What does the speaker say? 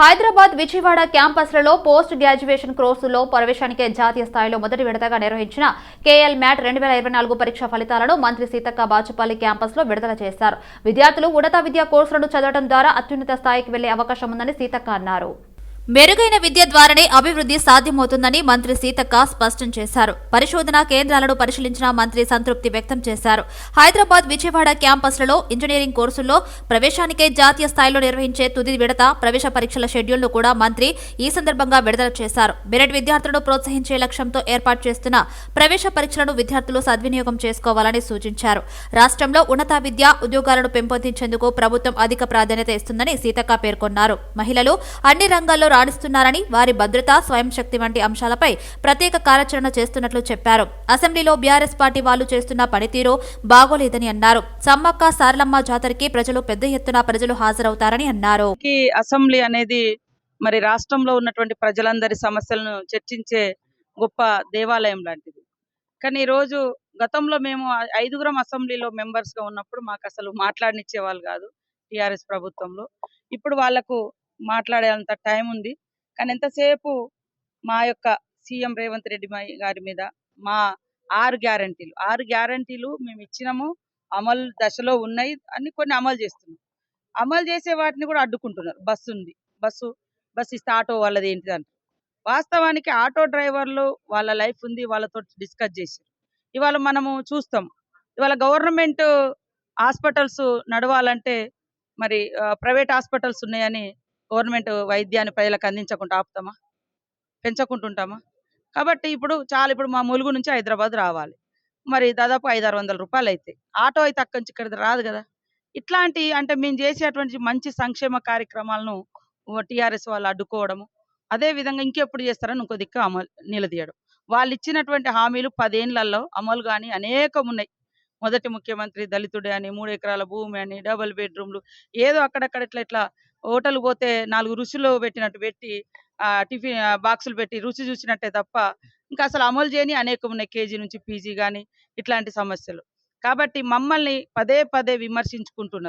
హైదరాబాద్ విజయవాడ క్యాంపస్లలో post graduation కోర్సులో ప్రవేశానికే జాతీయ స్థాయిలో మొదటి విడతగా నిర్వహించిన కేఎల్ మ్యాట్ రెండు వేల ఇరవై నాలుగు పరీక్ష ఫలితాలను మంత్రి సీతక్క బాచుపల్లి క్యాంపస్లో విడుదల చేశారు. విద్యార్థులు ఉన్నత విద్యా కోర్సులను చదవడం ద్వారా అత్యున్నత స్థాయికి వెళ్ళే అవకాశం ఉందని సీతక్క అన్నారు. మెరుగైన విద్య ద్వారానే అభివృద్ధి సాధ్యమవుతుందని మంత్రి సీతక్క స్పష్టం చేశారు. పరిశోధన కేంద్రాలను పరిశీలించిన మంత్రి సంతృప్తి వ్యక్తం చేశారు. హైదరాబాద్ విజయవాడ క్యాంపస్లలో ఇంజనీరింగ్ కోర్సుల్లో ప్రవేశానికే జాతీయ స్థాయిలో నిర్వహించే తుది విడత ప్రవేశ పరీక్షల షెడ్యూల్ను కూడా మంత్రి ఈ సందర్భంగా విడుదల చేశారు. మెరిట్ విద్యార్థులను ప్రోత్సహించే లక్ష్యంతో ఏర్పాటు చేస్తున్న ప్రవేశ పరీక్షలను విద్యార్థులు సద్వినియోగం చేసుకోవాలని సూచించారు. రాష్ట్రంలో ఉన్నత విద్య ఉద్యోగాలను పెంపొందించేందుకు ప్రభుత్వం అధిక ప్రాధాన్యత ఇస్తుందని సీతక్క పేర్కొన్నారు. మహిళలు అన్ని రంగాల్లో రాణిస్తున్నారని వారి భద్రత స్వయం శక్తి వంటి అంశాలపై ప్రత్యేక కార్యాచరణ చేస్తున్నట్లు చెప్పారు. అసెంబ్లీలో బీఆర్ఎస్ పార్టీ వాళ్ళు చేస్తున్న పనితీరు బాగోలేదని అన్నారు. సమ్మక్క సారలమ్మ జాతరకి ప్రజలు పెద్ద ఎత్తున ప్రజలు హాజరవుతారని అన్నారు. అసెంబ్లీ అనేది మరి రాష్ట్రంలో ఉన్నటువంటి ప్రజలందరి సమస్యలను చర్చించే గొప్ప దేవాలయం లాంటిది. కానీ ఈరోజు రోజు గతంలో మేము ఐదుగురం అసెంబ్లీలో మెంబర్స్గా ఉన్నప్పుడు మాకు అసలు మాట్లాడనిచ్చే వాళ్ళు కాదు టిఆర్ఎస్ ప్రభుత్వంలో. ఇప్పుడు వాళ్ళకు మాట్లాడేంత టైం ఉంది. కానీ ఎంతసేపు మా యొక్క సీఎం రేవంత్ రెడ్డి గారి మీద మా ఆరు గ్యారంటీలు. ఆరు గ్యారంటీలు మేము ఇచ్చినాము. అమలు దశలో ఉన్నాయి. అన్ని కొన్ని అమలు చేస్తున్నాం. అమలు చేసే వాటిని కూడా అడ్డుకుంటున్నారు. బస్సు ఉంది. బస్సు బస్సు ఇస్తే ఆటో వాళ్ళది ఏంటిది అంటారు. వాస్తవానికి ఆటో డ్రైవర్లు వాళ్ళ లైఫ్ ఉంది. వాళ్ళతో డిస్కస్ చేసి ఇవాళ మనము చూస్తాం. ఇవాళ గవర్నమెంట్ హాస్పిటల్స్ నడవాలంటే మరి ప్రైవేట్ హాస్పిటల్స్ ఉన్నాయని గవర్నమెంట్ వైద్యాన్ని ప్రజలకు అందించకుండా ఆపుతామా? పెంచకుంటుంటామా? కాబట్టి ఇప్పుడు చాలా ఇప్పుడు మా ములుగు నుంచి హైదరాబాద్ రావాలి. మరి దాదాపు ఐదు ఆరు వందల రూపాయలు అయితే ఆటో అయితే అక్కడి నుంచి ఇక్కడ రాదు కదా? ఇట్లాంటి అంటే మేము చేసేటువంటి మంచి సంక్షేమ కార్యక్రమాలను టిఆర్ఎస్ వాళ్ళు అడ్డుకోవడము అదే విధంగా ఇంకెప్పుడు చేస్తారని ఇంకో దిక్కు అమలు నిలదీయడం. వాళ్ళు ఇచ్చినటువంటి హామీలు పదేళ్ళలో అమలు కానీ అనేకం ఉన్నాయి మొదటి ముఖ్యమంత్రి దళితుడే అని మూడు ఎకరాల భూమి అని డబుల్ బెడ్రూమ్లు ఏదో అక్కడక్కడ ఇట్లా ఇట్లా హోటల్ పోతే నాలుగు రుచులు పెట్టినట్టు పెట్టి ఆ టిఫిన్ బాక్సులు పెట్టి రుచి చూసినట్టే తప్ప ఇంకా అసలు అమలు చేయని అనేకం ఉన్నాయి కేజీ నుంచి పీజీ కానీ ఇట్లాంటి సమస్యలు. కాబట్టి మమ్మల్ని పదే పదే విమర్శించుకుంటున్నారు.